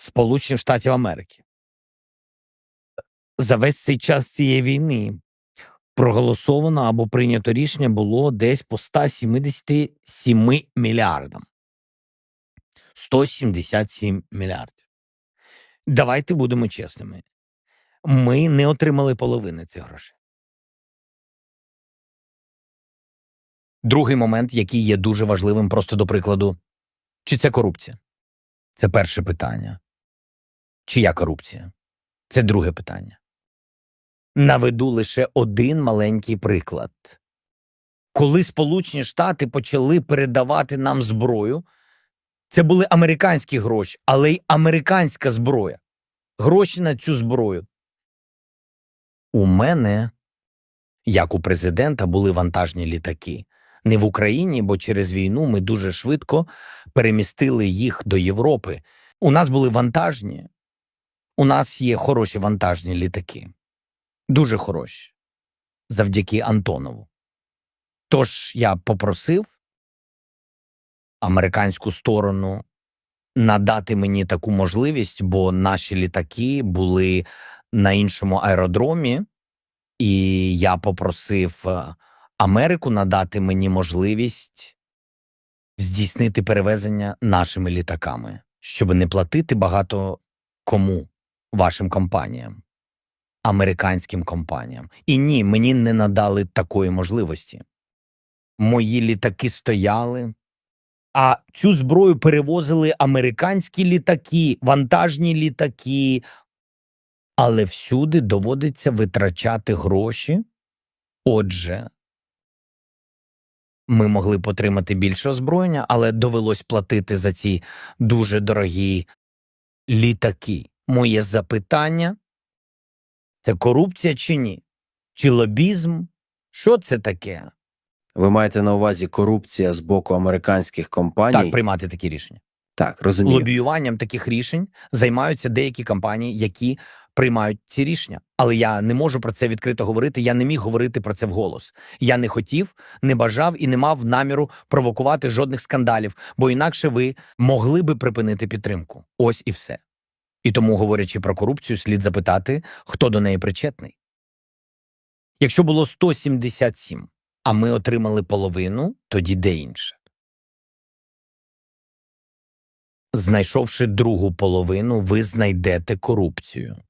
Сполучених Штатів Америки. За весь цей час цієї війни проголосовано або прийнято рішення було десь по 177 мільярдам. 177 мільярдів. Давайте будемо чесними. Ми не отримали половини цих грошей. Другий момент, який є дуже важливим, просто до прикладу, чи це корупція? Це перше питання. Чия корупція? Це друге питання. Наведу лише один маленький приклад. Коли Сполучені Штати почали передавати нам зброю, це були американські гроші, але й американська зброя. Гроші на цю зброю. У мене, як у президента, були вантажні літаки. Не в Україні, бо через війну ми дуже швидко перемістили їх до Європи. У нас були вантажні. У нас є хороші вантажні літаки. Дуже хороші. Завдяки Антонову. Тож я попросив американську сторону надати мені таку можливість, бо наші літаки були на іншому аеродромі, і я попросив е, Америку надати мені можливість здійснити перевезення нашими літаками, щоб не платити багато кому вашим компаніям, американським компаніям. І ні, мені не надали такої можливості. Мої літаки стояли, а цю зброю перевозили американські літаки, вантажні літаки. Але всюди доводиться витрачати гроші. Отже, ми могли б отримати більше озброєння, але довелось платити за ці дуже дорогі літаки. Моє запитання це корупція чи ні? Чи лобізм? Що це таке? Ви маєте на увазі корупція з боку американських компаній? Так, приймати такі рішення. Так, розумію. Лобіюванням таких рішень займаються деякі компанії, які приймають ці рішення. Але я не можу про це відкрито говорити. Я не міг говорити про це вголос. Я не хотів, не бажав і не мав наміру провокувати жодних скандалів, бо інакше ви могли би припинити підтримку. Ось і все. І тому, говорячи про корупцію, слід запитати, хто до неї причетний. Якщо було 177, а ми отримали половину, тоді де інше. Знайшовши другу половину, ви знайдете корупцію.